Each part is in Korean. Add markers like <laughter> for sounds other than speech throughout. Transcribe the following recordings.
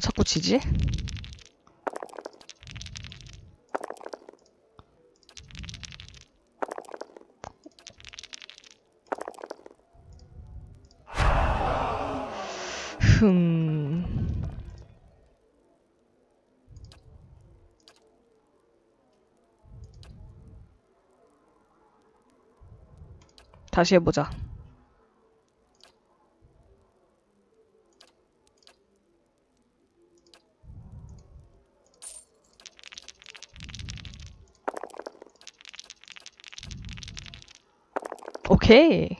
자꾸 지지? 흠. 다시 해보자. 오케이.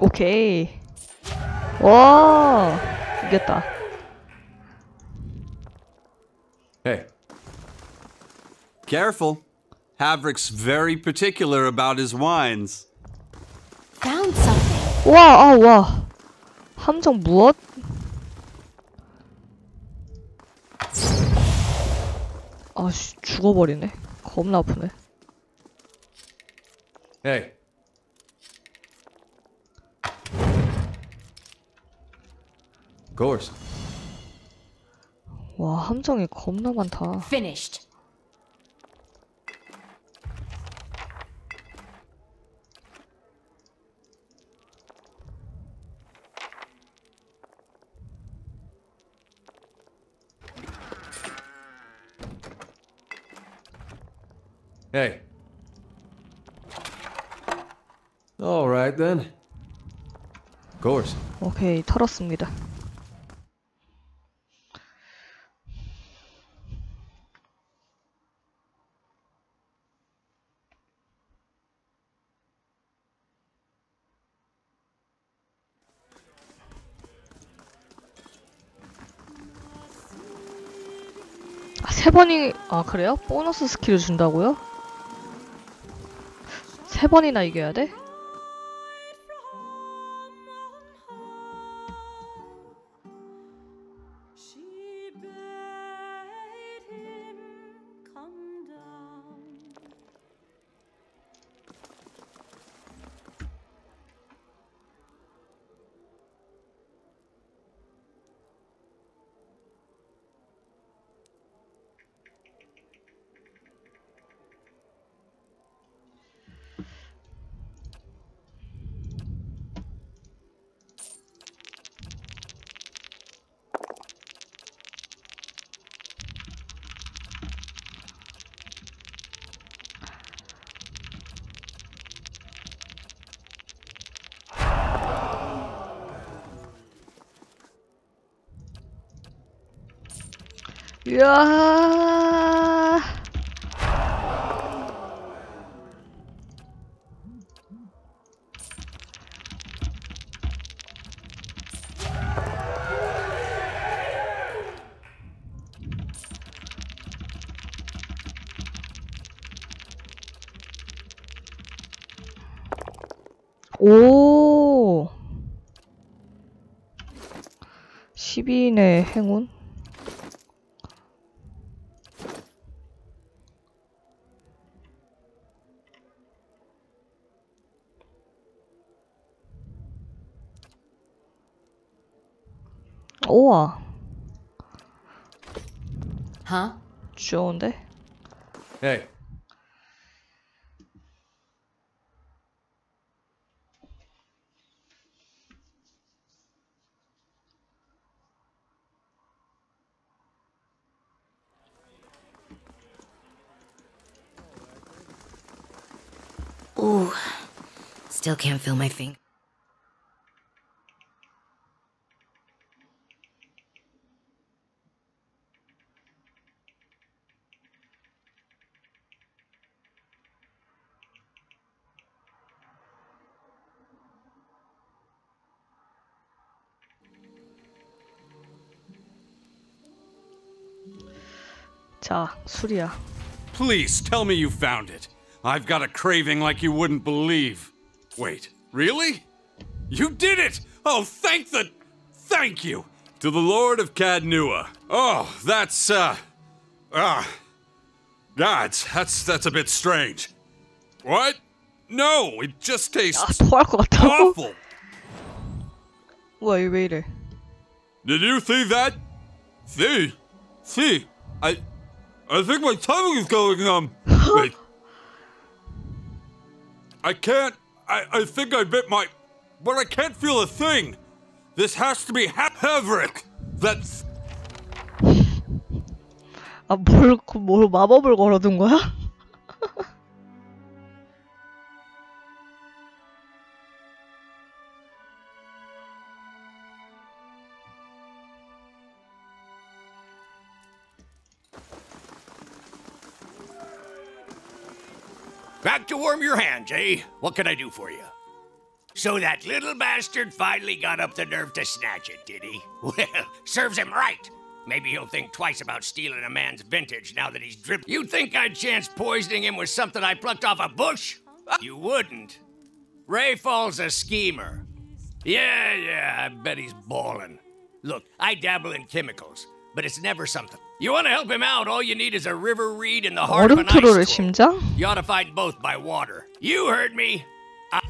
오케이. 와, 이겼다. Hey. Careful. Havrick's very particular about his wines. Found something. 와, 아, 와. 함정 무엇? 죽어버리네. 겁나 아프네. Course. 와, 함정이 겁나 많다. Finished. Hey. All right then. Course. 오케이, 털었습니다. 아, 세 번이, 아, 그래요? 보너스 스킬을 준다고요? 세 번이나 이겨야 돼? 이야. 오. 12인의 행운? 우와, Huh? 좋은데? Hey. Ooh. Still can't feel my finger. 자, 술이야. Please tell me you found it. I've got a craving like you wouldn't believe. Wait, really? You did it! Oh, thank the. Thank you! To the Lord of Cadnua. Oh, that's, uh. Ah. Gods, that's that's a bit strange. What? No, it just 아 tastes 토할 것 같다고? awful. 우와 이거 왜 이래 Did you see that? See, see, I, I think my tongue is going um. wait. I can't. I I think I bit my, but I can't feel a thing. This has to be ha- Haverick. That's <laughs> 아뭘 뭘 마법을 걸어둔 거야? <laughs> Back to warm your hands, eh? What can I do for you? So that little bastard finally got up the nerve to snatch it, did he? <laughs> Well, serves him right. Maybe he'll think twice about stealing a man's vintage now that he's dripped. You'd think I'd chance poisoning him with something I plucked off a bush? <laughs> You wouldn't. Ray Fall's a schemer. Yeah, yeah, I bet he's ballin'. Look, I dabble in chemicals, but it's never something. You want to help him out, all you need is a river reed in the heart of an ice 얼음투로를 storm. 심장? You ought to fight both by water. You heard me. I-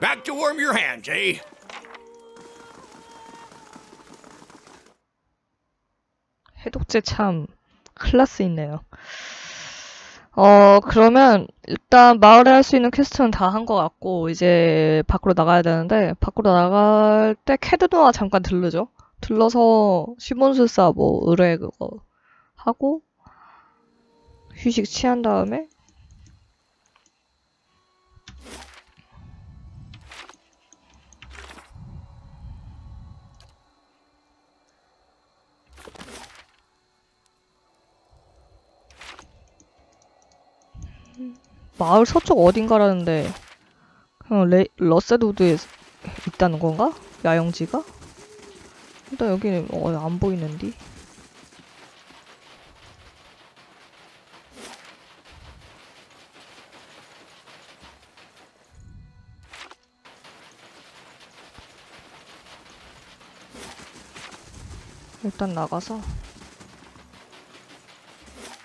Back to warm your hands, eh? 해독제 참 클라스 있네요. 어, 그러면 일단 마을에 할 수 있는 퀘스트는 다 한 것 같고 이제 밖으로 나가야 되는데 밖으로 나갈 때 캐드노아 잠깐 들르죠. 들러서 시몬술사 뭐 의뢰 그거 하고 휴식 취한 다음에 마을 서쪽 어딘가라는데 그냥 레, 러세드우드에 있다는 건가? 야영지가? 일단 여기는 어, 안 보이는데 일단 나가서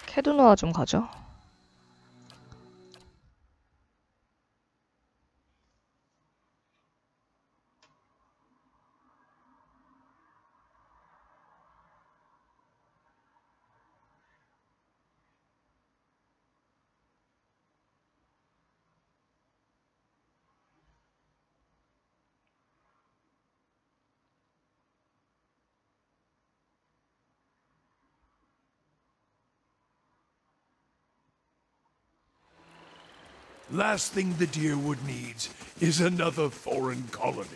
캐드노아 좀 가죠. Last thing the Deerwood needs is another foreign colony.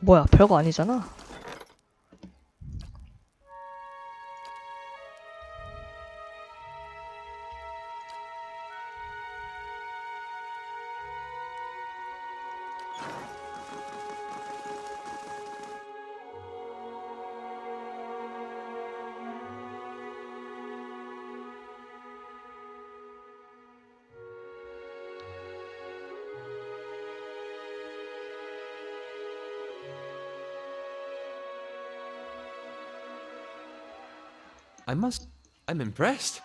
뭐야 별거 아니잖아. I must. I'm impressed.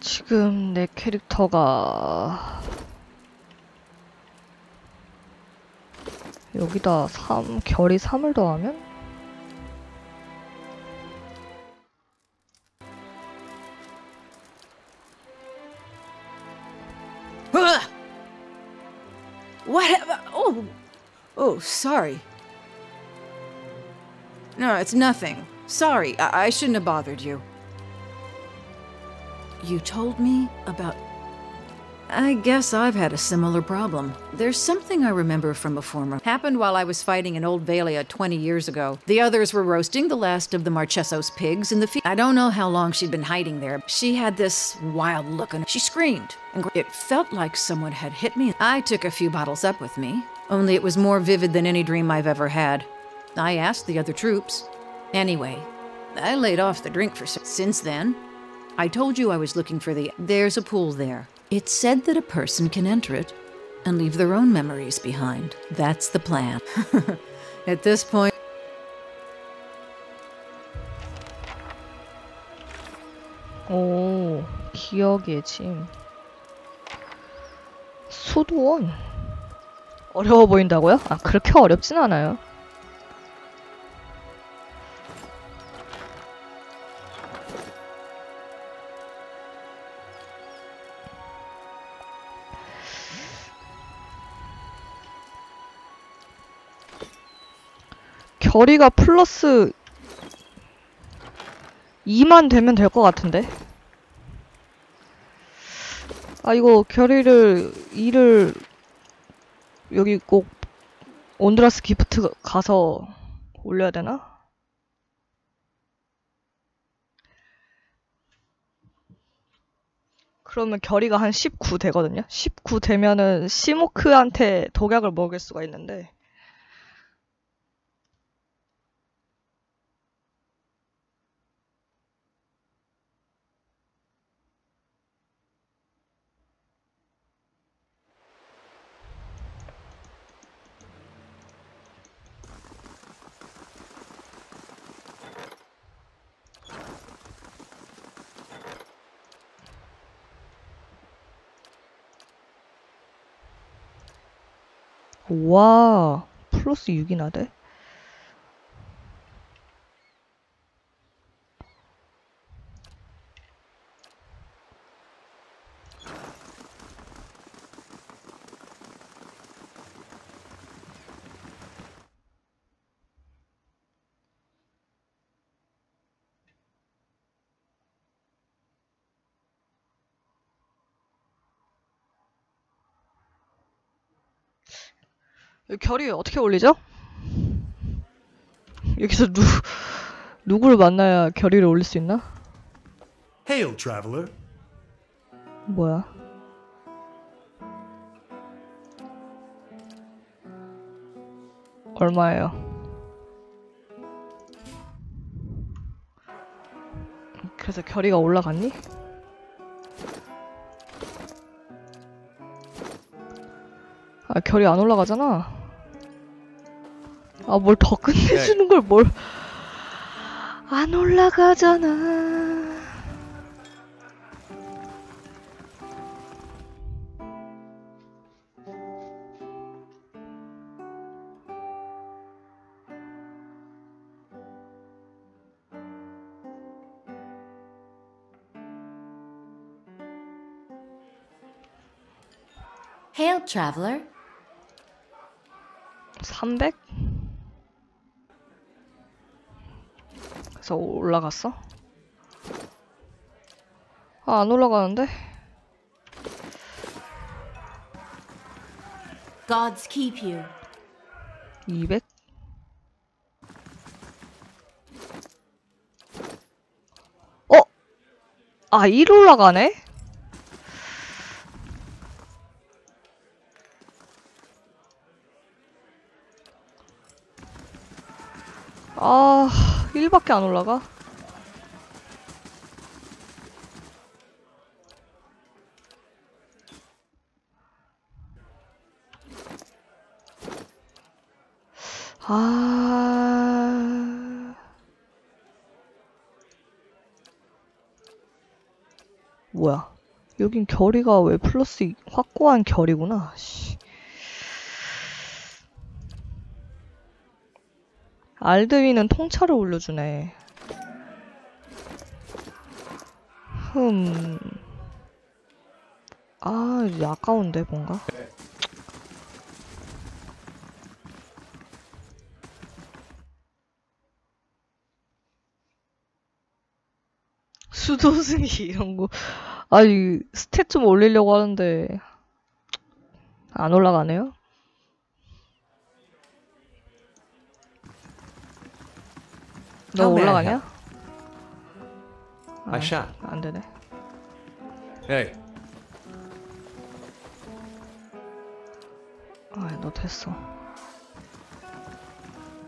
지금 내 캐릭터가 여기다 3, 결이 3을 더하면? Sorry. No, it's nothing. Sorry, I, I shouldn't have bothered you. You told me about. I guess I've had a similar problem. There's something I remember from a former. Happened while I was fighting in Old Valia 20 years ago. The others were roasting the last of the Marchesos pigs in the field. I don't know how long she'd been hiding there. She had this wild look and she screamed. And it felt like someone had hit me. I took a few bottles up with me, only it was more vivid than any dream I've ever had. I asked the other troops. Anyway, I laid off the drink for since then. I told you I was looking for the. There's a pool there. It's said that a person can enter it and leave their own memories behind. That's the plan. <laughs> At this point, 오, 기억의 짐. 수도원. 어려워 보인다고요? 아, 그렇게 어렵진 않아요. 결의가 플러스 2만 되면 될 것 같은데. 아, 이거 결의를, 2를, 여기 꼭, 온드라스 기프트 가서 올려야 되나? 그러면 결의가 한 19 되거든요? 19 되면은 시모크한테 독약을 먹일 수가 있는데. 와, 플러스 6이나 돼? 결의 어떻게 올리죠? 여기서 누, 누구를 만나야 결의를 올릴 수 있나? Hail, traveler. 뭐야? 얼마예요? 그래서 결의가 올라갔니? 아, 결이 안 올라가잖아. 아, 뭘 더 끝내주는 걸 뭘. 안 올라가잖아. Hail, traveler. 300? 그래서 올라갔어? 아, 안 올라가는데? Gods keep you. 200? 어? 아, 1 올라가네? 아, 1밖에 안 올라가? 아... 뭐야? 여긴 결이가 왜 플러스 이- 확고한 결이구나. 씨. 알드위는 통찰을 올려주네. 흠. 아, 아까운데, 뭔가? 수도승이 <laughs> 이런 거. 아니, 스탯 좀 올리려고 하는데, 안 올라가네요? 너 How may I 올라가냐? I shan't. 안 되네. Hey, 아, 너 됐어.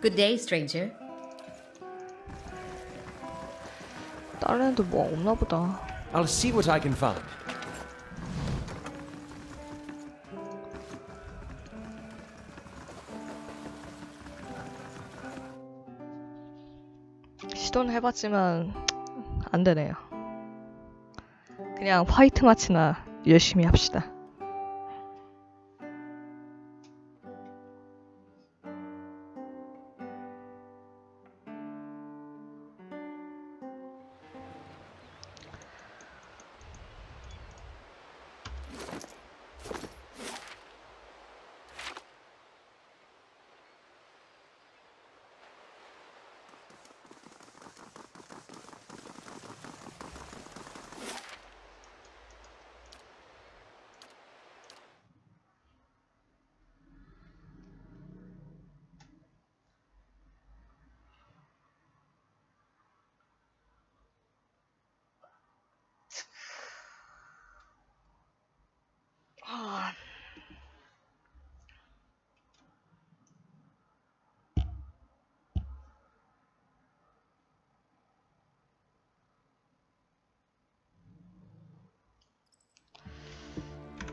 Good day, stranger. 다른 애들 뭐 없나 보다. I'll see what I can find. 시도는 해봤지만 안 되네요. 그냥 화이트 마치나 열심히 합시다.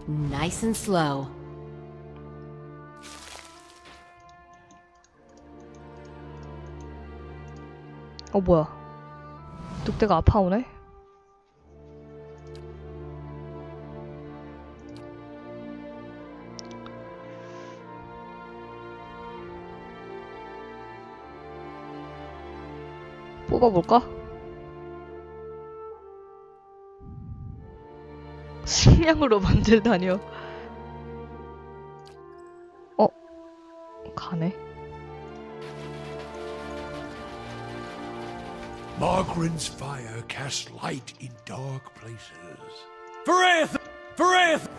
Nice and slow. 어 뭐야? 늑대가 아파오네? 뽑아볼까? 식량으로 만들다니요. 어? 가네. Margaren's fire casts light in dark places. Varath! Varath!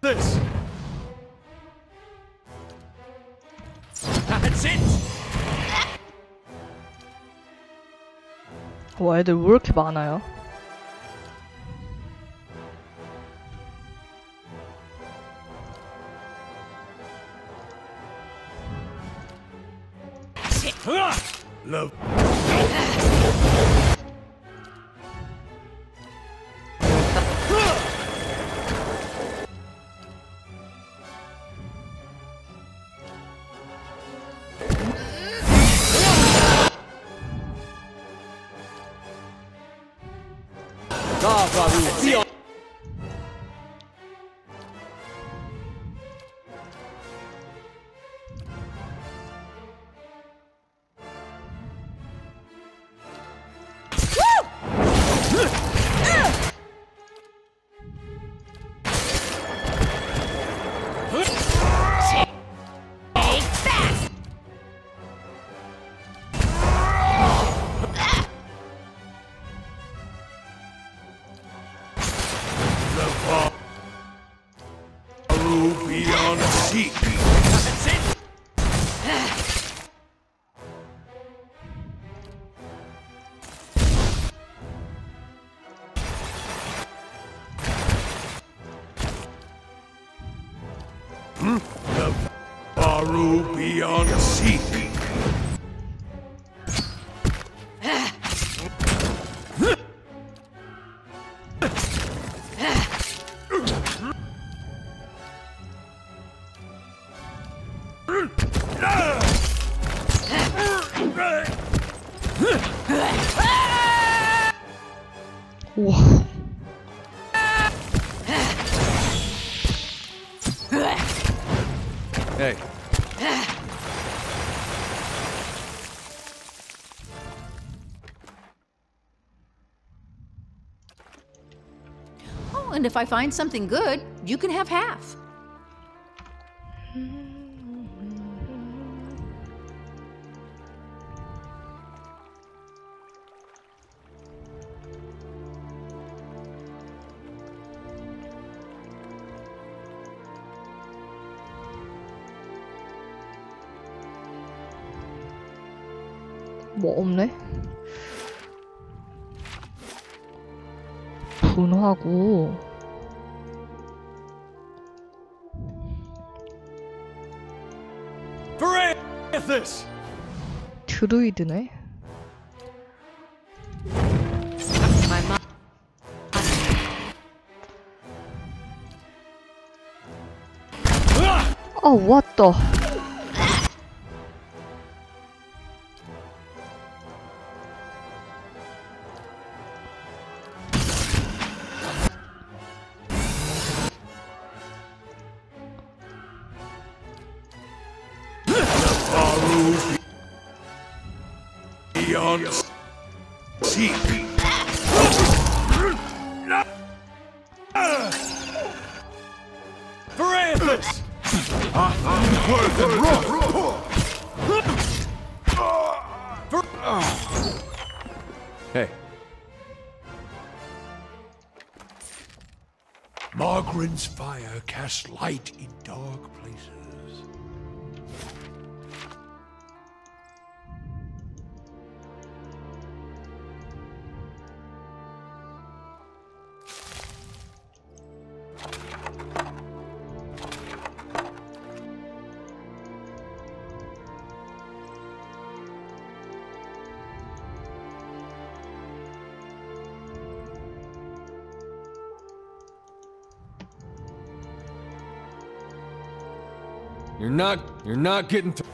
This! That's it! 와 애들 왜 이렇게 많아요? Love. cheek. and if I find something good, you can have half. 뭐 없네? 분화구. This! 드루이드네? 아, 왔다. Beyond and wrong. hey, fire casts light in dark places. You're not, you're not getting through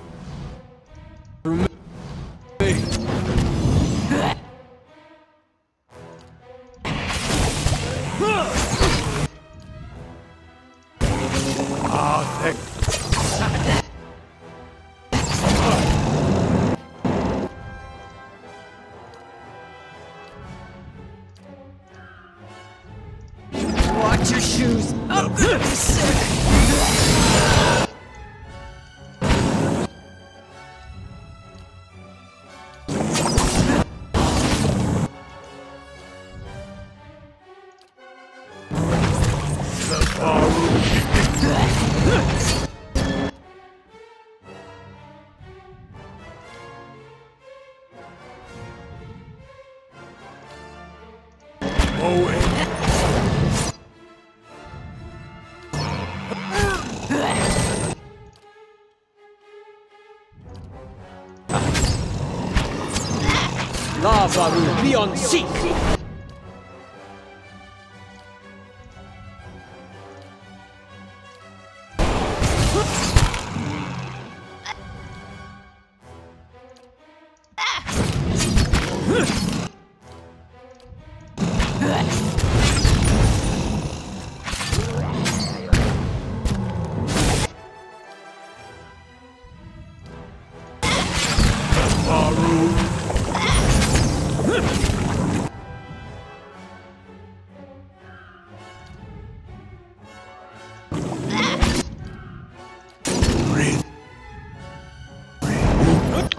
Lava will be on seek!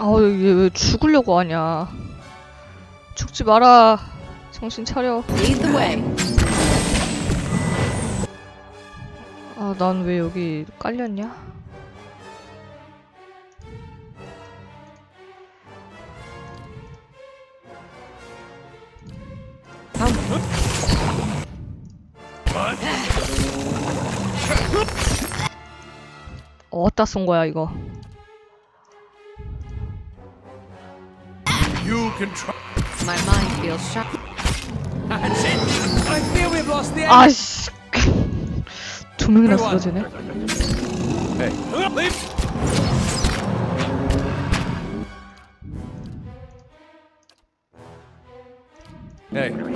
아우, 얘왜 죽으려고 하냐. 죽지 마라. 정신 차려. 아, 난 왜 여기 깔렸냐? 어디다 쏜 거야, 이거? You can try. My mind feels sharp. I fear we've lost the 아씨. 두 명이나 쓰러지네. Hey, leave! Hey, You're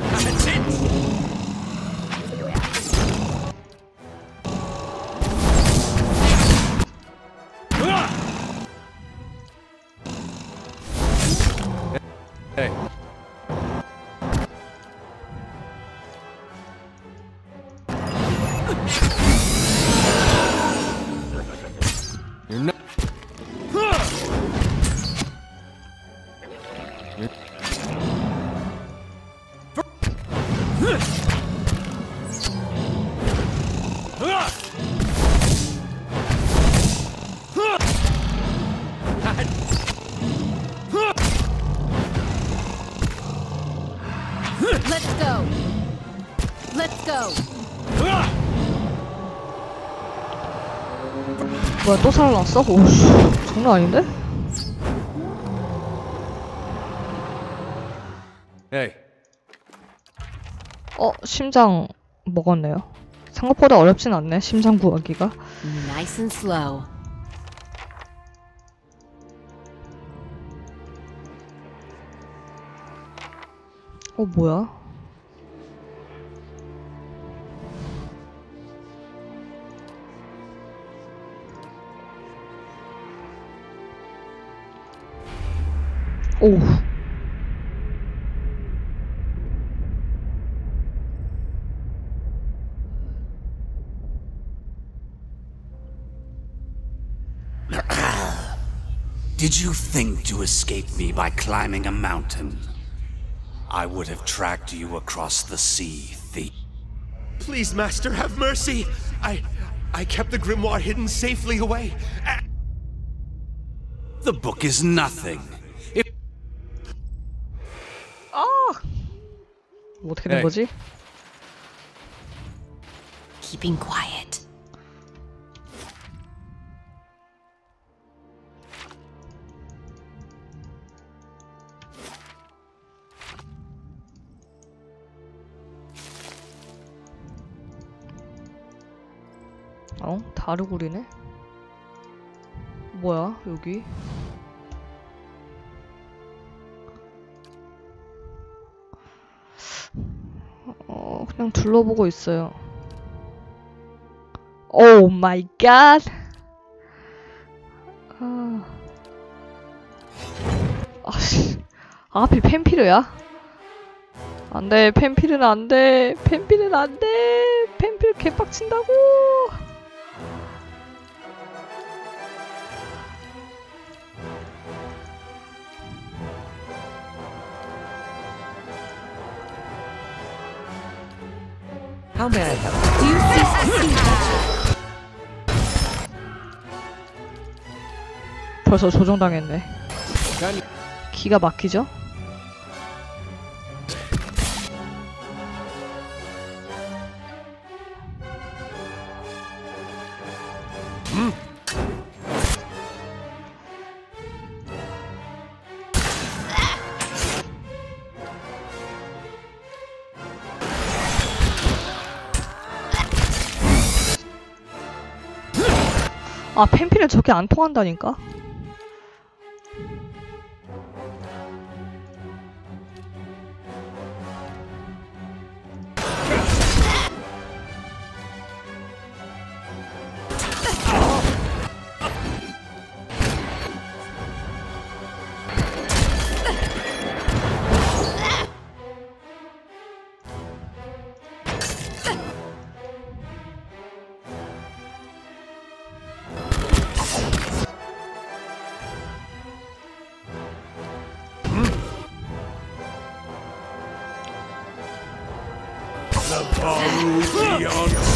뭐야 또 살아났어? 오씨 장난 아닌데? Hey, 어 심장 먹었네요. 생각보다 어렵진 않네 심장 구하기가. Nice and slow. 어 뭐야? 오. Did you think to escape me by climbing a mountain? I would have tracked you across the sea, thief. Please, Master, have mercy. I. I kept the grimoire hidden safely away. A- The book is nothing. 어떻게 된 에이. 거지? Keeping quiet. 어? 다르구리네? 뭐야 여기? 그냥 둘러보고 있어요. 오 마이 갓. 아. 아씨. 아, 하필 펜피르야? 안돼 펜피르는 안돼 펜피르는 안돼 펜피르 개빡친다고 How may I help? Do you see? 벌써 조종당했네 난 기가 막히죠? 저게 안 통한다니까? Beyond